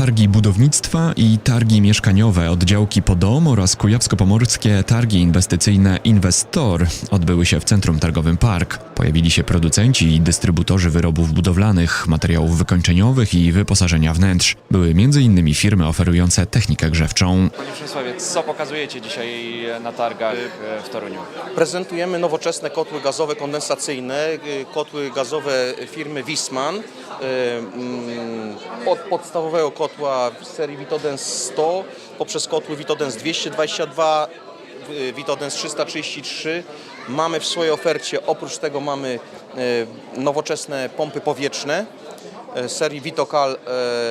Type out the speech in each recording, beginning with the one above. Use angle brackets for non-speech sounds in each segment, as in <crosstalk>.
Targi budownictwa i targi mieszkaniowe, oddziałki Podom oraz kujawsko-pomorskie targi inwestycyjne Inwestor odbyły się w Centrum Targowym Park. Pojawili się producenci i dystrybutorzy wyrobów budowlanych, materiałów wykończeniowych i wyposażenia wnętrz. Były m.in. firmy oferujące technikę grzewczą. Panie Przemysławie, co pokazujecie dzisiaj na targach e, w Toruniu? Prezentujemy nowoczesne kotły gazowe kondensacyjne, y, kotły gazowe firmy Wisman. Y, Od podstawowego kotła w serii Vitodens 100 poprzez kotły Vitodens 222, y, Vitodens 333. Mamy w swojej ofercie, oprócz tego mamy y, nowoczesne pompy powietrzne y, serii Vitokal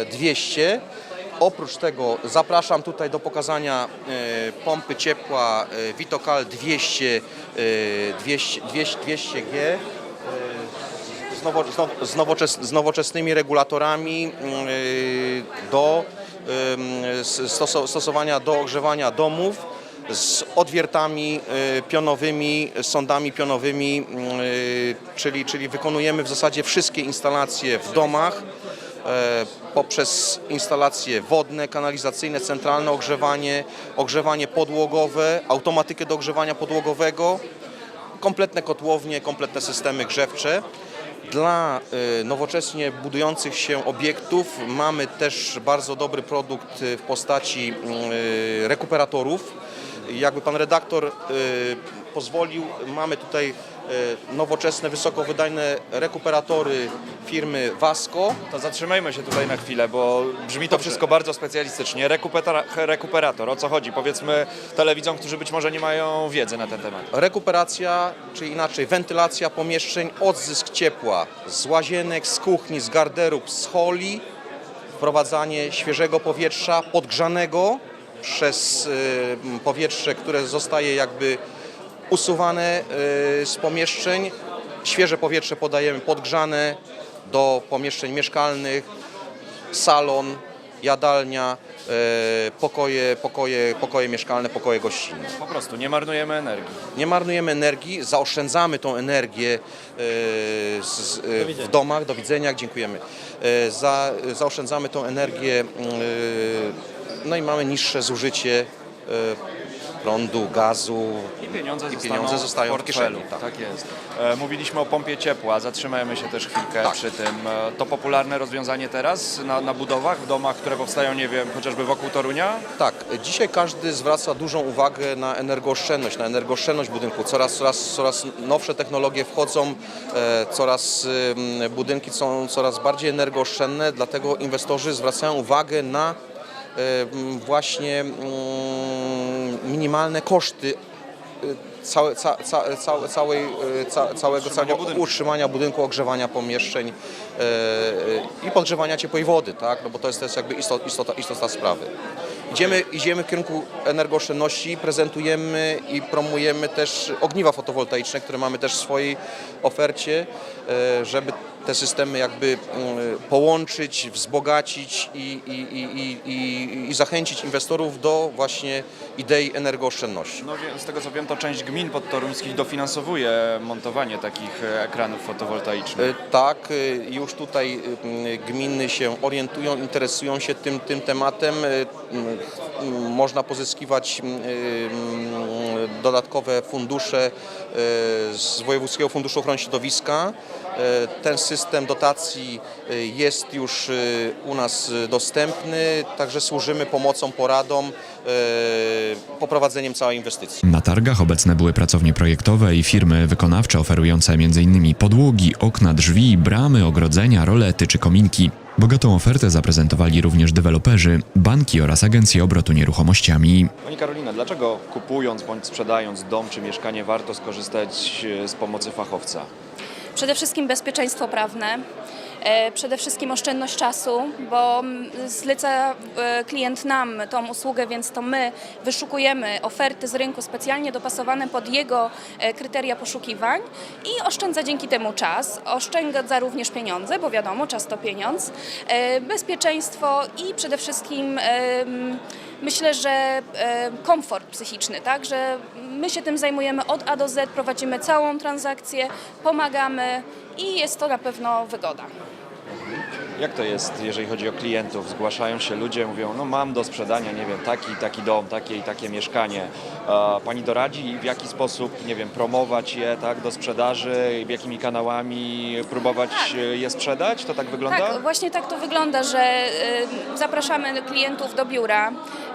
y, 200. Oprócz tego zapraszam tutaj do pokazania pompy ciepła Vitokal 200, e, 200, 200, 200G e, z, nowo, z, now, z, nowoczes, z nowoczesnymi regulatorami mm, e, do stosowania do ogrzewania domów z odwiertami e, pionowymi, sądami pionowymi, e, czyli, czyli wykonujemy w zasadzie wszystkie instalacje w domach e, poprzez instalacje wodne, kanalizacyjne, centralne ogrzewanie, ogrzewanie podłogowe, automatykę do ogrzewania podłogowego, kompletne kotłownie, kompletne systemy grzewcze. Dla y, nowocześnie budujących się obiektów mamy też bardzo dobry produkt y, w postaci y, rekuperatorów. Jakby pan redaktor pozwolił, mamy tutaj nowoczesne, wysokowydajne rekuperatory firmy Vasco. To zatrzymajmy się tutaj na chwilę, bo brzmi to wszystko bardzo specjalistycznie. Rekupera, rekuperator, o co chodzi? Powiedzmy telewidzom, którzy być może nie mają wiedzy na ten temat. Rekuperacja, czy inaczej wentylacja pomieszczeń, odzysk ciepła z łazienek, z kuchni, z garderób, z holi, wprowadzanie świeżego powietrza podgrzanego przez y, powietrze, które zostaje jakby usuwane y, z pomieszczeń. Świeże powietrze podajemy podgrzane do pomieszczeń mieszkalnych, salon, jadalnia, y, pokoje, pokoje, pokoje mieszkalne, pokoje gościnne. Po prostu nie marnujemy energii. Nie marnujemy energii, zaoszczędzamy tą energię e, w domach. Do widzenia, dziękujemy. Za, zaoszczędzamy tą energię, no i mamy niższe zużycie prądu, gazu. I pieniądze, I pieniądze zostają w kieszeni, tak. tak jest. E, mówiliśmy o pompie ciepła, zatrzymajmy się też chwilkę Tak. przy tym. E, to popularne rozwiązanie teraz na, na budowach, w domach, które powstają, nie wiem, chociażby wokół Torunia? Tak, dzisiaj każdy zwraca dużą uwagę na energooszczędność, na energooszczędność budynku. Coraz, coraz, coraz nowsze technologie wchodzą, e, coraz budynki są coraz bardziej energooszczędne, dlatego inwestorzy zwracają uwagę na właśnie mm, minimalne koszty e, całe, ca, ca, ca, całej, e, ca, całego, całego budynku. utrzymania budynku, ogrzewania pomieszczeń e, i podgrzewania ciepłej wody, tak? no bo to jest, to jest jakby istot, istota, istota sprawy. Idziemy, idziemy w kierunku energooszczędności, prezentujemy i promujemy też ogniwa fotowoltaiczne, które mamy też w swojej ofercie, żeby te systemy jakby mm, połączyć, wzbogacić i, i, i, i, i, zachęcić inwestorów do właśnie idei energooszczędności. No, z tego co wiem, to część gmin podtoruńskich dofinansowuje montowanie takich e, ekranów fotowoltaicznych. E, Tak, e, już tutaj e, gminy się orientują, interesują się tym, tym tematem. E, Można pozyskiwać e, dodatkowe fundusze e, z Wojewódzkiego Funduszu Ochrony Środowiska. E, Ten system dotacji e, jest już e, u nas dostępny, także służymy pomocą, poradą, poprowadzeniem całej inwestycji. Na targach obecne były pracownie projektowe i firmy wykonawcze oferujące m.in. podłogi, okna, drzwi, bramy, ogrodzenia, rolety czy kominki. Bogatą ofertę zaprezentowali również deweloperzy, banki oraz agencje obrotu nieruchomościami. Pani Karolina, dlaczego kupując bądź sprzedając dom czy mieszkanie warto skorzystać z pomocy fachowca? Przede wszystkim bezpieczeństwo prawne, e, przede wszystkim oszczędność czasu, bo mm, zleca e, klient nam tą usługę, więc to my wyszukujemy oferty z rynku specjalnie dopasowane pod jego e, kryteria poszukiwań i oszczędza dzięki temu czas, oszczędza również pieniądze, bo wiadomo, czas to pieniądz, bezpieczeństwo i przede wszystkim myślę, że e, komfort psychiczny, tak, że my się tym zajmujemy od A do Z, prowadzimy całą transakcję, pomagamy i jest to na pewno wygoda. Jak to jest, jeżeli chodzi o klientów? Zgłaszają się ludzie, mówią, no mam do sprzedania, nie wiem, taki, taki dom, takie i takie mieszkanie. Pani doradzi, w jaki sposób, nie wiem, promować je, tak, do sprzedaży, jakimi kanałami próbować e, je sprzedać? To tak wygląda? Tak, właśnie tak to wygląda, że y, zapraszamy klientów do biura,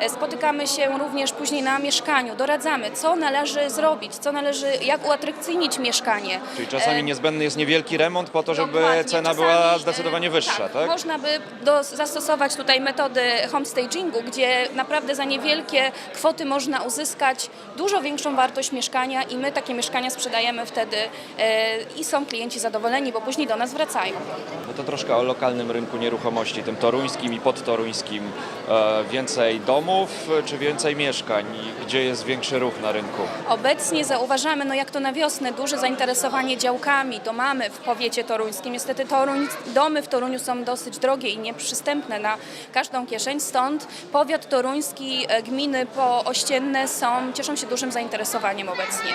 y, spotykamy się również później na mieszkaniu, doradzamy, co należy zrobić, co należy, jak uatrakcyjnić mieszkanie. Czyli czasami E, niezbędny jest niewielki remont po to, żeby Dokładnie. cena Czasami, była e, zdecydowanie wyższa, tak? Można by do, zastosować tutaj metody homestagingu, gdzie naprawdę za niewielkie kwoty można uzyskać dużo większą wartość mieszkania i my takie mieszkania sprzedajemy wtedy e, i są klienci zadowoleni, bo później do nas wracają. No to troszkę o lokalnym rynku nieruchomości, tym toruńskim i podtoruńskim. E, więcej domów e, czy więcej mieszkań? Gdzie jest większy ruch na rynku? Obecnie zauważamy, no jak to na wiosnę, duże zainteresowanie działkami. To mamy w powiecie toruńskim. Niestety Toruń, domy w Toruniu są dosyć drogie i nieprzystępne na każdą kieszeń. Stąd powiat toruński, e, gminy poościenne są, cieszą się dużym zainteresowaniem obecnie.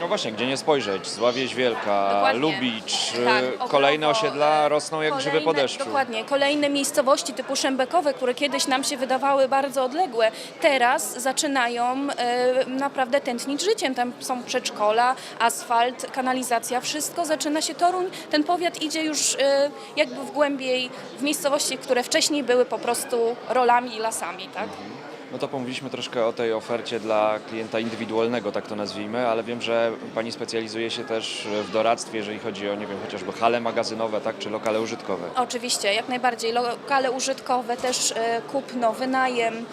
No właśnie, gdzie nie spojrzeć. Zławieź Wielka, Dokładnie. Lubicz, Tak, e, Około, kolejne osiedla rosną jak grzyby kolejne- po deszczu. Dokładnie. Kolejne miejscowości typu Szembekowe, które kiedyś nam się wydawały bardzo odległe, teraz zaczynają e, naprawdę tętnić życiem. Tam są przedszkola, asfalt, kanalizacja, wszystko zaczyna się. Toruń, ten powiat idzie już e, jakby w głębiej, w miejscowości, które wcześniej były po prostu rolami i lasami, tak? No to pomówiliśmy troszkę o tej ofercie dla klienta indywidualnego, tak to nazwijmy, ale wiem, że Pani specjalizuje się też w doradztwie, jeżeli chodzi o, nie wiem, chociażby hale magazynowe, tak, czy lokale użytkowe. Oczywiście, jak najbardziej. Lokale użytkowe, też e, kupno, wynajem.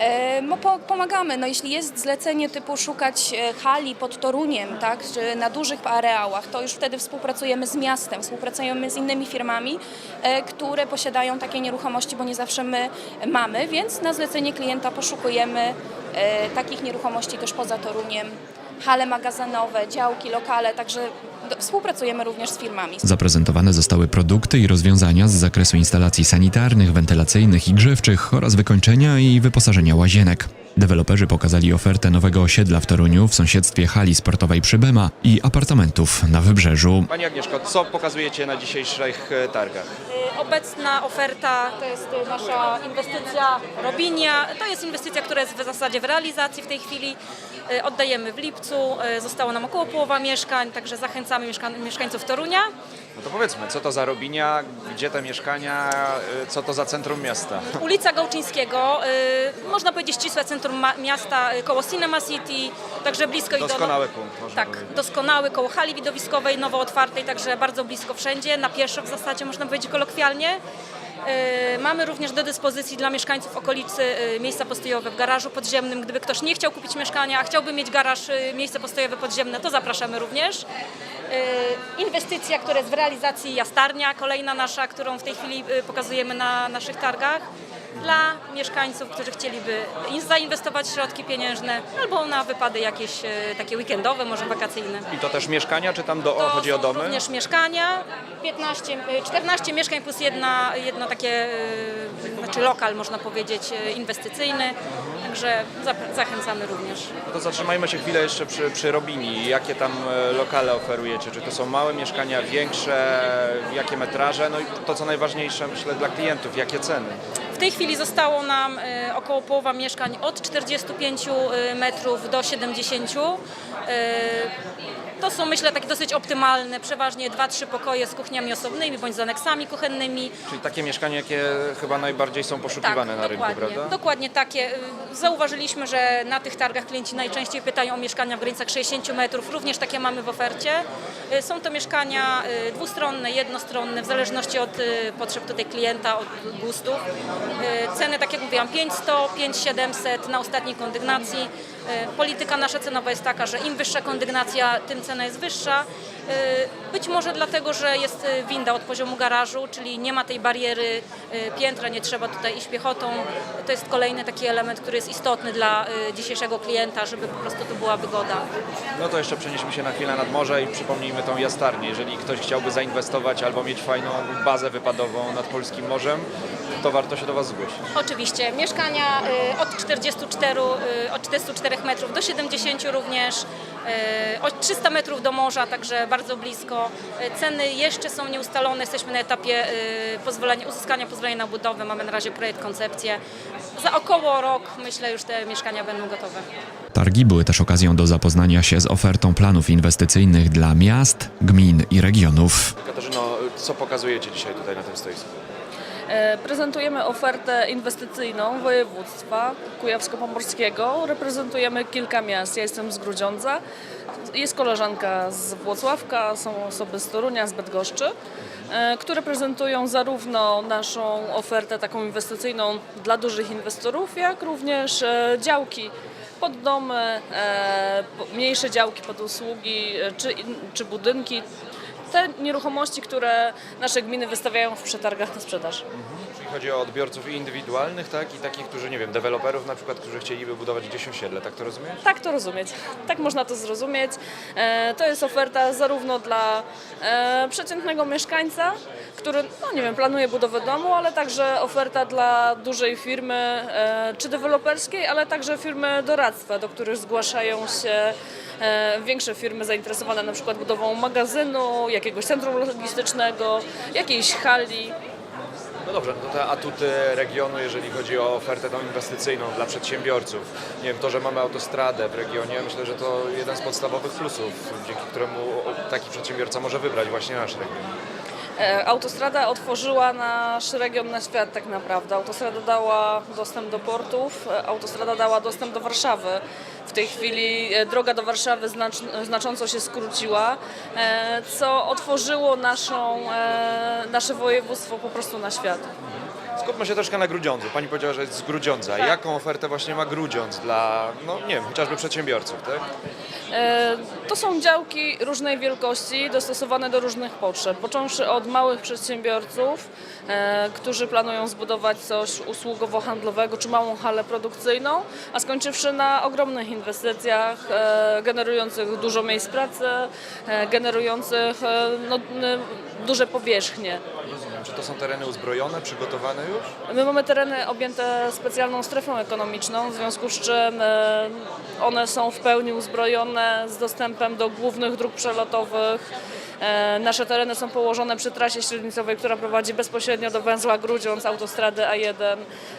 E, No, po, pomagamy. No, jeśli jest zlecenie typu szukać e, hali pod Toruniem, tak, czy na dużych areałach, to już wtedy współpracujemy z miastem, współpracujemy z innymi firmami, e, które posiadają takie nieruchomości, bo nie zawsze my mamy, więc na zlecenie klienta poszukujemy takich nieruchomości też poza Toruniem. Hale magazynowe, działki, lokale, także współpracujemy również z firmami. Zaprezentowane zostały produkty i rozwiązania z zakresu instalacji sanitarnych, wentylacyjnych i grzewczych oraz wykończenia i wyposażenia łazienek. Deweloperzy pokazali ofertę nowego osiedla w Toruniu w sąsiedztwie hali sportowej Przybema i apartamentów na Wybrzeżu. Pani Agnieszko, co pokazujecie na dzisiejszych e, targach? Y, Obecna oferta to jest y, nasza inwestycja Robinia. To jest inwestycja, która jest w zasadzie w realizacji w tej chwili. Oddajemy w lipcu. Zostało nam około połowa mieszkań, także zachęcamy mieszka- mieszkańców Torunia. No to powiedzmy, co to za Robinia, gdzie te mieszkania, e, co to za centrum miasta? <laughs> Ulica Gałczyńskiego, y, można powiedzieć ścisłe centrum miasta y, koło Cinema City, także blisko i do... Doskonały punkt, można Tak, powiedzieć. doskonały, koło hali widowiskowej, nowo otwartej, także bardzo blisko wszędzie, na pieszo w zasadzie można powiedzieć kolokwialnie. Mamy również do dyspozycji dla mieszkańców okolicy miejsca postojowe w garażu podziemnym. Gdyby ktoś nie chciał kupić mieszkania, a chciałby mieć garaż, miejsce postojowe podziemne, to zapraszamy również. Yy, Inwestycja, która jest w realizacji Jastarnia, kolejna nasza, którą w tej chwili yy, pokazujemy na naszych targach dla mieszkańców, którzy chcieliby in- zainwestować środki pieniężne albo na wypady jakieś e, takie weekendowe, może wakacyjne. I to też mieszkania, czy tam do, To chodzi o domy? również mieszkania, 15, e, 14 mieszkań plus jedna, jedno takie, znaczy lokal można powiedzieć inwestycyjny, także zachęcamy również. No to zatrzymajmy się chwilę jeszcze przy, przy Robini. Jakie tam e, lokale oferujecie? Czy to są małe mieszkania, większe, jakie metraże? No i to co najważniejsze myślę dla klientów, jakie ceny? W tej chwili zostało nam e, około połowa mieszkań od 45 e, metrów do 70. To są myślę takie dosyć optymalne, przeważnie 2-3 pokoje z kuchniami osobnymi bądź z aneksami kuchennymi. Czyli takie mieszkania, jakie chyba najbardziej są poszukiwane na rynku, Tak, prawda? dokładnie takie. Y, Zauważyliśmy, że na tych targach klienci najczęściej pytają o mieszkania w granicach 60 metrów, również takie mamy w ofercie. Y, Są to mieszkania y, dwustronne, jednostronne, w zależności od potrzeb tutaj klienta, od gustów. Ceny, tak jak mówiłam, 500, 5700 na ostatniej kondygnacji. Y, Polityka nasza cenowa jest taka, że im wyższa kondygnacja, tym cena jest wyższa. Y, Być może dlatego, że jest y, winda od poziomu garażu, czyli nie ma tej bariery piętra, nie trzeba tutaj iść piechotą. To jest kolejny taki element, który jest istotny dla dzisiejszego klienta, żeby po prostu to była wygoda. No to jeszcze przenieśmy się na chwilę nad morze i przypomnijmy tą jastarnię. Jeżeli ktoś chciałby zainwestować albo mieć fajną bazę wypadową nad Polskim Morzem, to warto się do Was zgłosić. Oczywiście. Mieszkania y, od 44, y, od 44 metrów do 70 również, y, od 300 metrów do morza, także bardzo blisko. Y, Ceny jeszcze są nieustalone, jesteśmy na etapie y, pozwolenia, uzyskania pozwolenia na budowę, mamy na razie projekt, koncepcję. Za około rok myślę już te mieszkania będą gotowe. Targi były też okazją do zapoznania się z ofertą planów inwestycyjnych dla miast, gmin i regionów. Katarzyno, co pokazujecie dzisiaj tutaj na tym stoisku? E, Prezentujemy ofertę inwestycyjną województwa kujawsko-pomorskiego. Reprezentujemy kilka miast. Ja jestem z Grudziądza, jest koleżanka z Włocławka, są osoby z Torunia, z Bydgoszczy, e, które prezentują zarówno naszą ofertę taką inwestycyjną dla dużych inwestorów, jak również e, działki pod domy, mniejsze działki pod usługi czy, czy budynki. Te nieruchomości, które nasze gminy wystawiają w przetargach na sprzedaż. Chodzi o odbiorców indywidualnych, tak? I takich, którzy, nie wiem, deweloperów na przykład, którzy chcieliby budować gdzieś osiedle, tak to rozumiesz? Tak to rozumieć. Tak można to zrozumieć. E, To jest oferta zarówno dla e, przeciętnego mieszkańca, który, no nie wiem, planuje budowę domu, ale także oferta dla dużej firmy, e, czy deweloperskiej, ale także firmy doradztwa, do których zgłaszają się e, większe firmy zainteresowane na przykład budową magazynu, jakiegoś centrum logistycznego, jakiejś hali. No dobrze, no te atuty regionu, jeżeli chodzi o ofertę tą inwestycyjną dla przedsiębiorców. Nie wiem, to, że mamy autostradę w regionie, myślę, że to jeden z podstawowych plusów, dzięki któremu taki przedsiębiorca może wybrać właśnie nasz region. E, Autostrada otworzyła nasz region na świat tak naprawdę. Autostrada dała dostęp do portów, e, autostrada dała dostęp do Warszawy. W tej chwili e, droga do Warszawy znacz, znacząco się skróciła, e, co otworzyło naszą, e, nasze województwo po prostu na świat. Skupmy się troszkę na Grudziądzu. Pani powiedziała, że jest z Grudziądza. Jaką ofertę właśnie ma Grudziądz dla, no nie wiem, chociażby przedsiębiorców, tak? To są działki różnej wielkości, dostosowane do różnych potrzeb. Począwszy od małych przedsiębiorców, którzy planują zbudować coś usługowo-handlowego czy małą halę produkcyjną, a skończywszy na ogromnych inwestycjach e, generujących dużo miejsc pracy, e, generujących e, no, duże powierzchnie. Rozumiem. Czy to są tereny uzbrojone, przygotowane już? My mamy tereny objęte specjalną strefą ekonomiczną, w związku z czym e, one są w pełni uzbrojone z dostępem do głównych dróg przelotowych. E, Nasze tereny są położone przy trasie średnicowej, która prowadzi bezpośrednio do węzła Grudziądz, autostrady A1.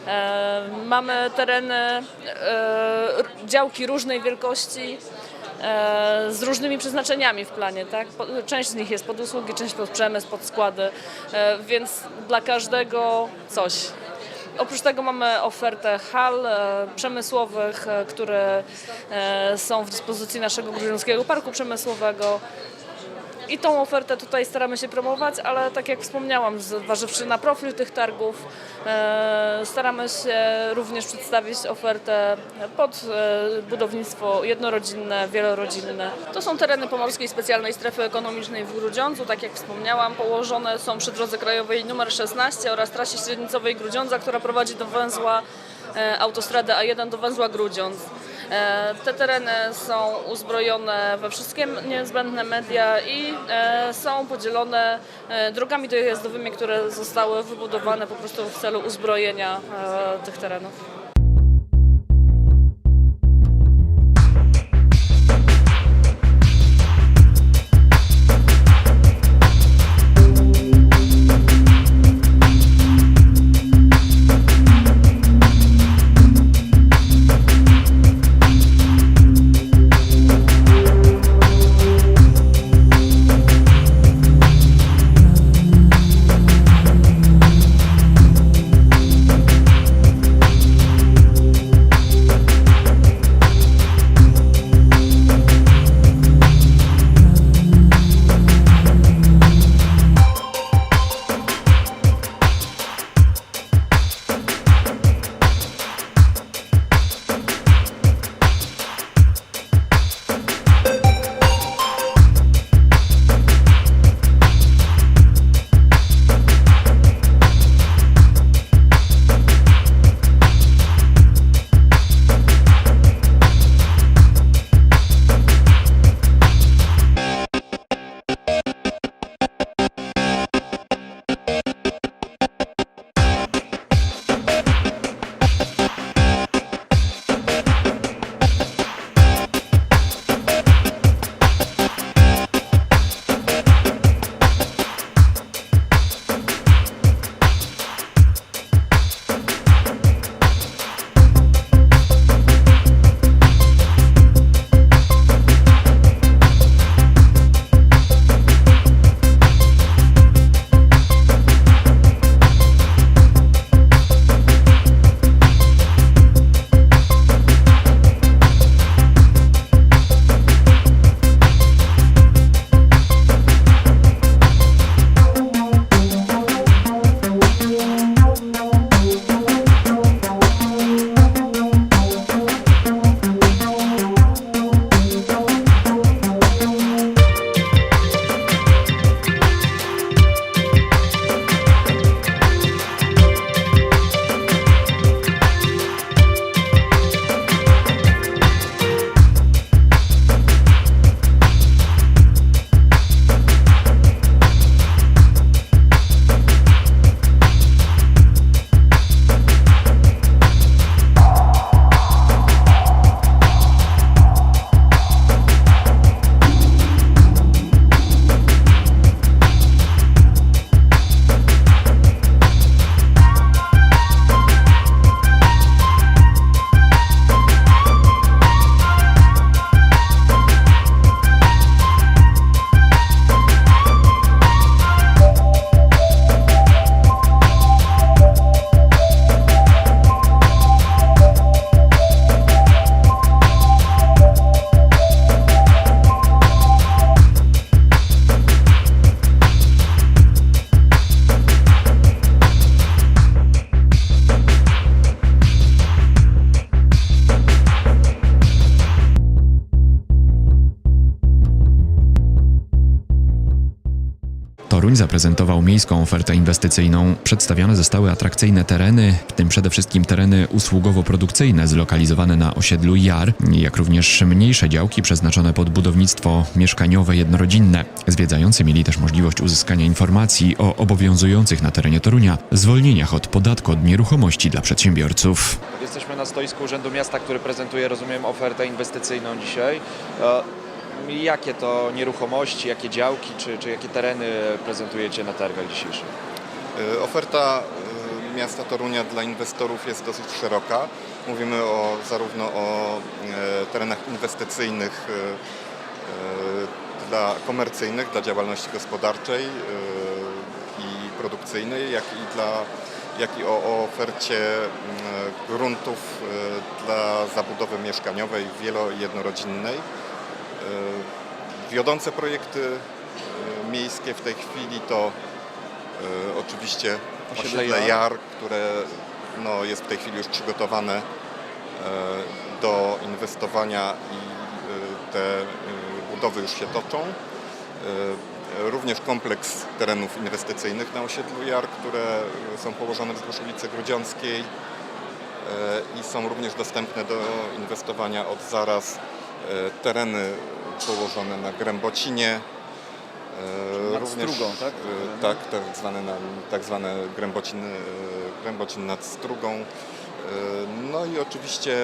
E, Mamy tereny, e, działki różnej wielkości z różnymi przeznaczeniami w planie. Tak? Część z nich jest pod usługi, część pod przemysł, pod składy, więc dla każdego coś. Oprócz tego mamy ofertę hal przemysłowych, które są w dyspozycji naszego Grudziąckiego Parku Przemysłowego. I tą ofertę tutaj staramy się promować, ale tak jak wspomniałam, zważywszy na profil tych targów, e, staramy się również przedstawić ofertę pod e, budownictwo jednorodzinne, wielorodzinne. To są tereny Pomorskiej Specjalnej Strefy Ekonomicznej w Grudziądzu, tak jak wspomniałam, położone są przy drodze krajowej nr 16 oraz trasie średnicowej Grudziądza, która prowadzi do węzła e, autostrady A1 do węzła Grudziądz. E, Te tereny są uzbrojone we wszystkie niezbędne media i e, są podzielone e, drogami dojazdowymi, które zostały wybudowane po prostu w celu uzbrojenia tych terenów. Zaprezentował miejską ofertę inwestycyjną. Przedstawione zostały atrakcyjne tereny, w tym przede wszystkim tereny usługowo-produkcyjne zlokalizowane na osiedlu Jar, jak również mniejsze działki przeznaczone pod budownictwo mieszkaniowe jednorodzinne. Zwiedzający mieli też możliwość uzyskania informacji o obowiązujących na terenie Torunia zwolnieniach od podatku od nieruchomości dla przedsiębiorców. Jesteśmy na stoisku Urzędu Miasta, który prezentuje, rozumiem, ofertę inwestycyjną dzisiaj. Jakie to nieruchomości, jakie działki, czy, czy jakie tereny prezentujecie na targach dzisiejszych? Y, Oferta y, miasta Torunia dla inwestorów jest dosyć szeroka. Mówimy o, zarówno o e, terenach inwestycyjnych y, y, dla komercyjnych, dla działalności gospodarczej y, i produkcyjnej, jak i, dla, jak i o, ofercie y, gruntów y, dla zabudowy mieszkaniowej wielo-jednorodzinnej. Y, Wiodące projekty y, miejskie w tej chwili to E, Oczywiście Osiedle osiedle Jar. Które no, jest w tej chwili już przygotowane e, do inwestowania i e, te e, budowy już się toczą. E, Również kompleks terenów inwestycyjnych na osiedlu Jar, które są położone wzdłuż ulicy Grudziąckiej e, i są również dostępne do inwestowania od zaraz e, tereny położone na Grębocinie, e, Nad Strugą, tak? e, Tak, tak zwane, na, tak zwane Grębocin, e, Grębocin nad Strugą. E, No i oczywiście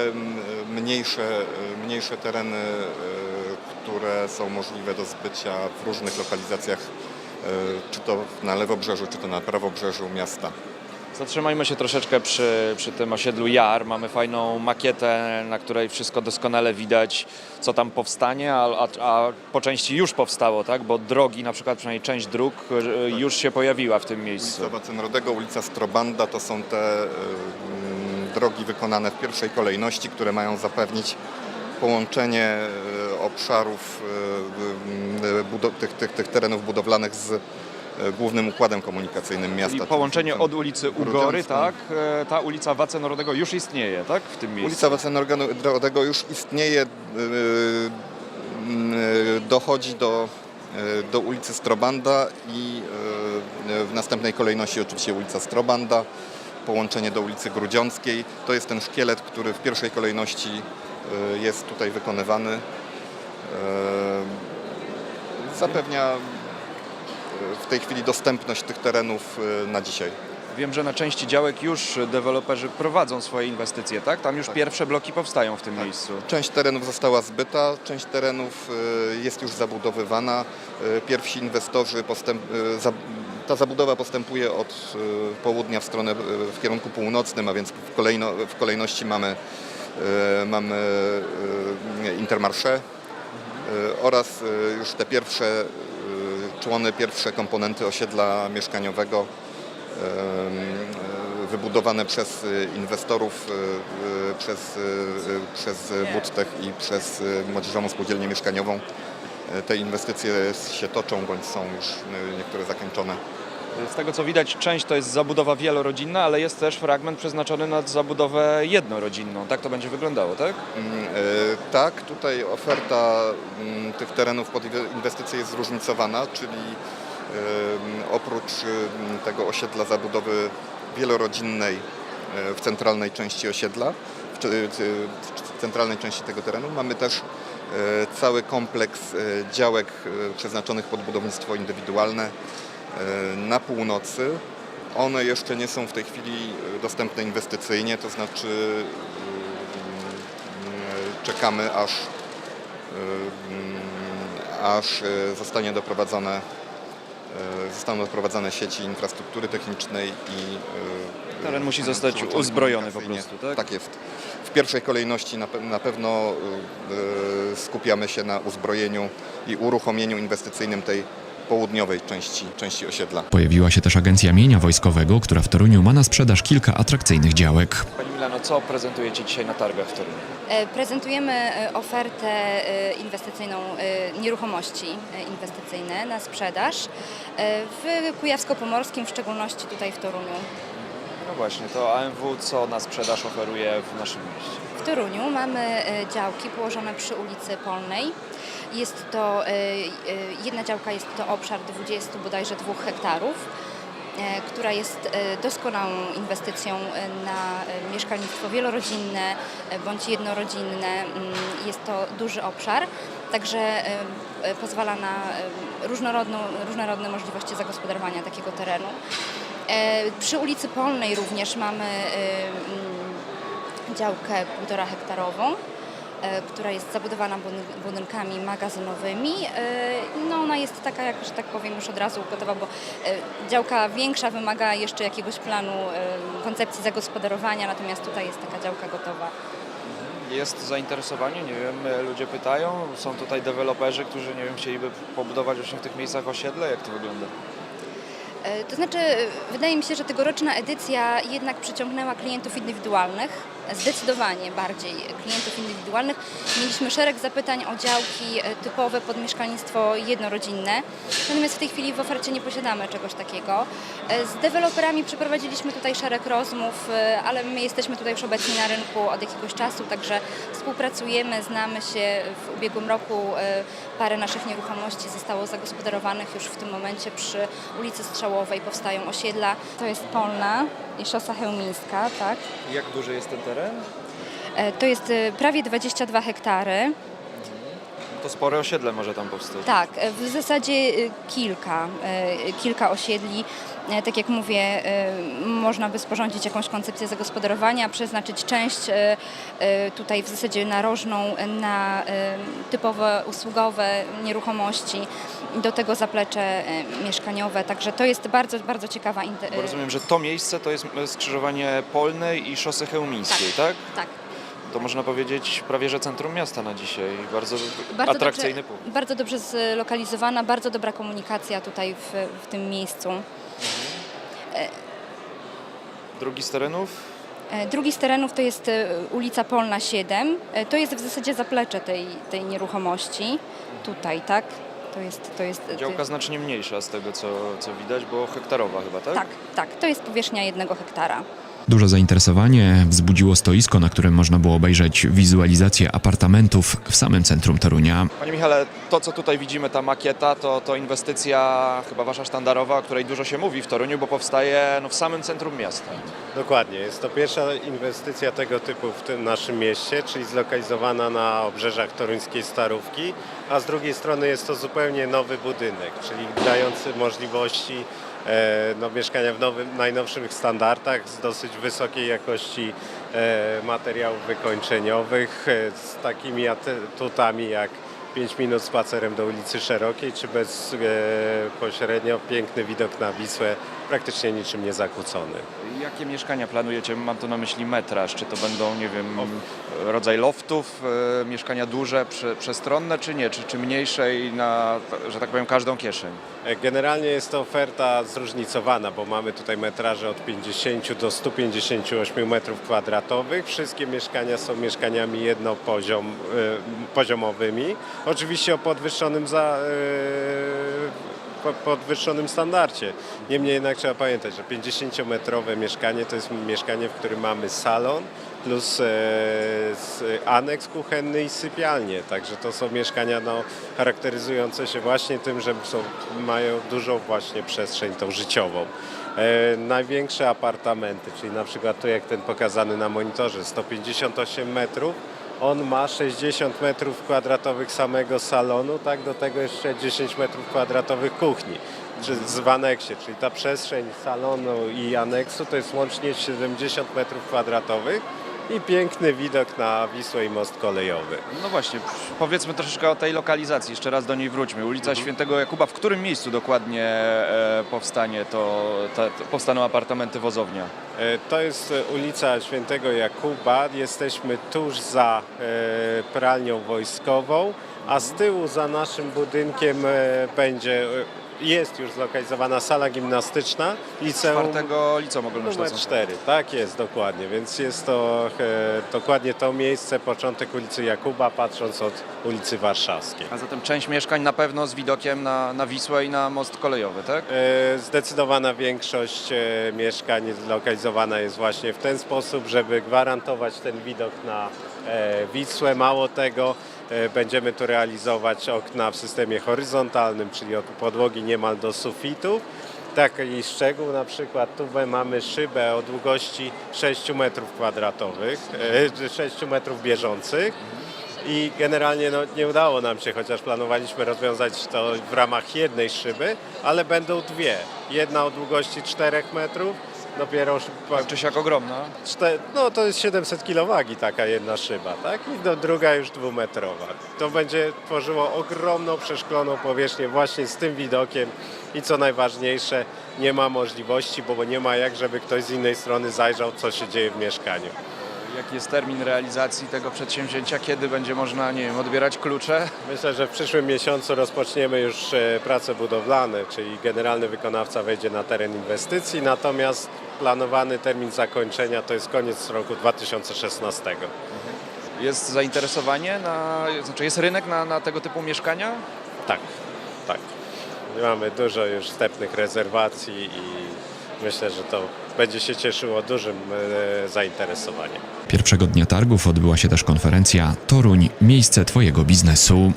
mniejsze, e, mniejsze tereny, e, które są możliwe do zbycia w różnych lokalizacjach, e, czy to na lewobrzeżu, czy to na prawobrzeżu miasta. Zatrzymajmy się troszeczkę przy, przy tym osiedlu Jar. Mamy fajną makietę, na której wszystko doskonale widać, co tam powstanie, a, a, a po części już powstało, tak? Bo drogi, na przykład przynajmniej część dróg e, już się pojawiła w tym miejscu. Ulica Wacenrodego, ulica Strobanda to są te y, drogi wykonane w pierwszej kolejności, które mają zapewnić połączenie y, obszarów tych, tych, tych terenów budowlanych z głównym układem komunikacyjnym miasta. I połączenie czyli od ulicy Ugory, tak? E, Ta ulica Wacenorowego już istnieje, tak? W tym miejscu. Ulica Wacenrodego już istnieje, y, dochodzi do, do ulicy Strobanda i w następnej kolejności oczywiście ulica Strobanda, połączenie do ulicy Grudziąckiej. To jest ten szkielet, który w pierwszej kolejności jest tutaj wykonywany. Zapewnia w tej chwili dostępność tych terenów y, na dzisiaj. Wiem, że na części działek już deweloperzy prowadzą swoje inwestycje, tak? Tam już pierwsze bloki powstają w tym miejscu. Część terenów została zbyta, część terenów y, jest już zabudowywana. Y, Pierwsi inwestorzy, postęp, ta zabudowa postępuje od południa w stronę, w kierunku północnym, a więc w, kolejno, w kolejności mamy, mamy Intermarché oraz już te pierwsze człony, pierwsze komponenty osiedla mieszkaniowego em, wybudowane przez y, inwestorów, y, przez, przez Budtech i przez Młodzieżową Spółdzielnię Mieszkaniową. Te inwestycje się toczą bądź są już niektóre zakończone. Z tego co widać, część to jest zabudowa wielorodzinna, ale jest też fragment przeznaczony na zabudowę jednorodzinną. Tak to będzie wyglądało, tak? Mm, y, Tak, tutaj oferta mm, tych terenów pod inwe- inwestycje jest zróżnicowana, czyli oprócz ym, tego osiedla zabudowy wielorodzinnej y, w centralnej części osiedla, y, w centralnej części tego terenu, mamy też cały kompleks działek przeznaczonych pod budownictwo indywidualne na północy. One jeszcze nie są w tej chwili y, dostępne inwestycyjnie, to znaczy y, y, czekamy aż, y, y, aż zostanie doprowadzone, zostaną doprowadzone sieci infrastruktury technicznej i Teren musi zostać uzbrojony po prostu, tak? Tak jest. W pierwszej kolejności na, pe- na pewno skupiamy się na uzbrojeniu i uruchomieniu inwestycyjnym tej południowej części, części osiedla. Pojawiła się też agencja mienia wojskowego, która w Toruniu ma na sprzedaż kilka atrakcyjnych działek. Pani Milano, co prezentujecie dzisiaj na targach w Toruniu? E, Prezentujemy e, ofertę e, inwestycyjną nieruchomości inwestycyjne na sprzedaż w Kujawsko-Pomorskim, w szczególności tutaj w Toruniu. No właśnie, to AMW co na sprzedaż oferuje w naszym mieście? W Toruniu mamy e, działki położone przy ulicy Polnej. Jest to, e, e, jedna działka jest to obszar 20 bodajże 2 hektarów, która jest doskonałą inwestycją na mieszkalnictwo wielorodzinne bądź jednorodzinne. Mm, Jest to duży obszar, także pozwala na różnorodne możliwości zagospodarowania takiego terenu. E, Przy ulicy Polnej również mamy e, mm, działkę półtora hektarową, e, która jest zabudowana budyn- budynkami magazynowymi. No ona jest taka, jak, że tak powiem, już od razu gotowa, bo działka większa wymaga jeszcze jakiegoś planu koncepcji zagospodarowania, natomiast tutaj jest taka działka gotowa. Jest zainteresowanie, nie wiem, ludzie pytają, są tutaj deweloperzy, którzy, nie wiem, chcieliby pobudować właśnie w tych miejscach osiedle, jak to wygląda? E, To znaczy, wydaje mi się, że tegoroczna edycja jednak przyciągnęła klientów indywidualnych, zdecydowanie bardziej klientów indywidualnych. Mieliśmy szereg zapytań o działki e, typowe pod mieszkalnictwo jednorodzinne, natomiast w tej chwili w ofercie nie posiadamy czegoś takiego. E, Z deweloperami przeprowadziliśmy tutaj szereg rozmów, e, ale my jesteśmy tutaj już obecni na rynku od jakiegoś czasu, także współpracujemy, znamy się. W ubiegłym roku parę naszych nieruchomości zostało zagospodarowanych już w tym momencie przy ulicy Strzałowej powstają osiedla. To jest Polna Szosa Chełmińska, tak. Jak duży jest ten teren? E, To jest e, prawie 22 hektary. To spore osiedle może tam powstać. Tak, e, w zasadzie kilka, kilka osiedli. E, Tak jak mówię, e, można by sporządzić jakąś koncepcję zagospodarowania, przeznaczyć część e, tutaj w zasadzie narożną na typowe usługowe nieruchomości, do tego zaplecze mieszkaniowe, także to jest bardzo, bardzo ciekawa Bo rozumiem, że to miejsce to jest skrzyżowanie Polnej i Szosy Chełmińskiej, tak? Tak. To można powiedzieć prawie, że centrum miasta na dzisiaj. Bardzo, Bardzo atrakcyjny dobrze, punkt. Bardzo dobrze zlokalizowana, bardzo dobra komunikacja tutaj w, w tym miejscu. Drugi z terenów? E, Drugi z terenów to jest e, ulica Polna 7. E, To jest w zasadzie zaplecze tej, tej nieruchomości. Tutaj, tak? To jest, to jest, to Działka jest, znacznie mniejsza z tego, co, co widać, bo hektarowa chyba, tak? tak, tak. To jest powierzchnia jednego hektara. Duże zainteresowanie wzbudziło stoisko, na którym można było obejrzeć wizualizację apartamentów w samym centrum Torunia. Panie Michale, to co tutaj widzimy, ta makieta, to, to inwestycja chyba wasza sztandarowa, o której dużo się mówi w Toruniu, bo powstaje no, w samym centrum miasta. Dokładnie. Jest to pierwsza inwestycja tego typu w tym naszym mieście, czyli zlokalizowana na obrzeżach toruńskiej Starówki, a z drugiej strony jest to zupełnie nowy budynek, czyli dający możliwości no, mieszkania w nowym, najnowszych standardach z dosyć wysokiej jakości e, materiałów wykończeniowych, e, z takimi atutami jak 5 minut spacerem do ulicy Szerokiej, czy bezpośrednio piękny widok na Wisłę, praktycznie niczym nie zakłócony. Jakie mieszkania planujecie? Mam tu na myśli metraż. Czy to będą, nie wiem, rodzaj loftów, e, mieszkania duże, prze, przestronne, czy nie? Czy, czy mniejsze i na, że tak powiem, każdą kieszeń? Generalnie jest to oferta zróżnicowana, bo mamy tutaj metraże od 50 do 158 metrów kwadratowych. Wszystkie mieszkania są mieszkaniami jednopoziomowymi, poziomowymi. Oczywiście o podwyższonym za, e, podwyższonym standardzie. Niemniej jednak trzeba pamiętać, że 50-metrowe mieszkanie to jest mieszkanie, w którym mamy salon plus e, aneks kuchenny i sypialnię. Także to są mieszkania no, charakteryzujące się właśnie tym, że są, mają dużą właśnie przestrzeń tą życiową. E, największe apartamenty, czyli na przykład tu jak ten pokazany na monitorze, 158 metrów, on ma 60 metrów kwadratowych samego salonu, tak? Do tego jeszcze 10 metrów kwadratowych kuchni, czy w aneksie, czyli ta przestrzeń salonu i aneksu to jest łącznie 70 metrów kwadratowych i piękny widok na Wisłę i most kolejowy. No właśnie, powiedzmy troszeczkę o tej lokalizacji. Jeszcze raz do niej wróćmy. Ulica Świętego Jakuba. W którym miejscu dokładnie e, powstanie to, te, powstaną apartamenty Wozownia? E, To jest e, ulica Świętego Jakuba. Jesteśmy tuż za e, pralnią wojskową, a z tyłu za naszym budynkiem e, będzie e, jest już zlokalizowana sala gimnastyczna, liceum Czwartego liceum numer ogólnokształcącego. 4. Tak jest, dokładnie, więc jest to e, dokładnie to miejsce, początek ulicy Jakuba, patrząc od ulicy Warszawskiej. A zatem część mieszkań na pewno z widokiem na, na Wisłę i na most kolejowy, tak? E, Zdecydowana większość e, mieszkań zlokalizowana jest właśnie w ten sposób, żeby gwarantować ten widok na e, Wisłę. Mało tego, będziemy tu realizować okna w systemie horyzontalnym, czyli od podłogi niemal do sufitu. Taki szczegół, na przykład tu mamy szybę o długości 6 metrów kwadratowych, e, 6 metrów bieżących. I generalnie no, nie udało nam się, chociaż planowaliśmy rozwiązać to w ramach jednej szyby, ale będą dwie. Jedna o długości 4 metrów, dopiero szyba- Czy siak ogromna? czte, no to jest 700 kg taka jedna szyba, tak? I do, druga już dwumetrowa. To będzie tworzyło ogromną przeszkloną powierzchnię właśnie z tym widokiem i co najważniejsze, nie ma możliwości, bo nie ma jak, żeby ktoś z innej strony zajrzał, co się dzieje w mieszkaniu. Jaki jest termin realizacji tego przedsięwzięcia? Kiedy będzie można, nie wiem, odbierać klucze? Myślę, że w przyszłym miesiącu rozpoczniemy już e, prace budowlane, czyli generalny wykonawca wejdzie na teren inwestycji, natomiast planowany termin zakończenia to jest koniec roku 2016. Jest zainteresowanie, na, znaczy jest rynek na, na tego typu mieszkania? Tak, tak. Mamy dużo już wstępnych rezerwacji i myślę, że to będzie się cieszyło dużym e, zainteresowaniem. Pierwszego dnia targów odbyła się też konferencja Toruń miejsce Twojego biznesu.